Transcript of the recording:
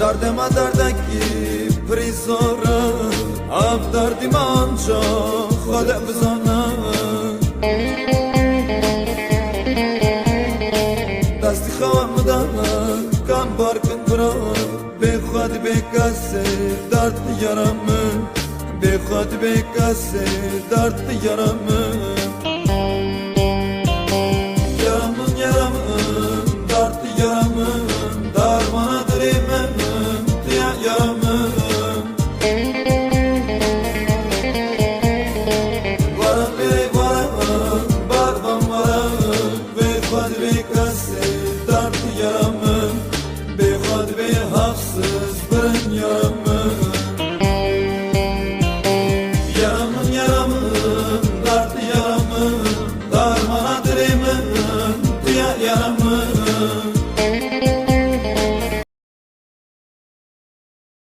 Derdema derdeki prizora Av derdim anca Xade bizana Desti xavamı da Kan barkın bura. Bexad bekase Dert yaramı. Bexad bekase Dert yaramı yaramın, yaramın, dartlı yaramın, darmanadır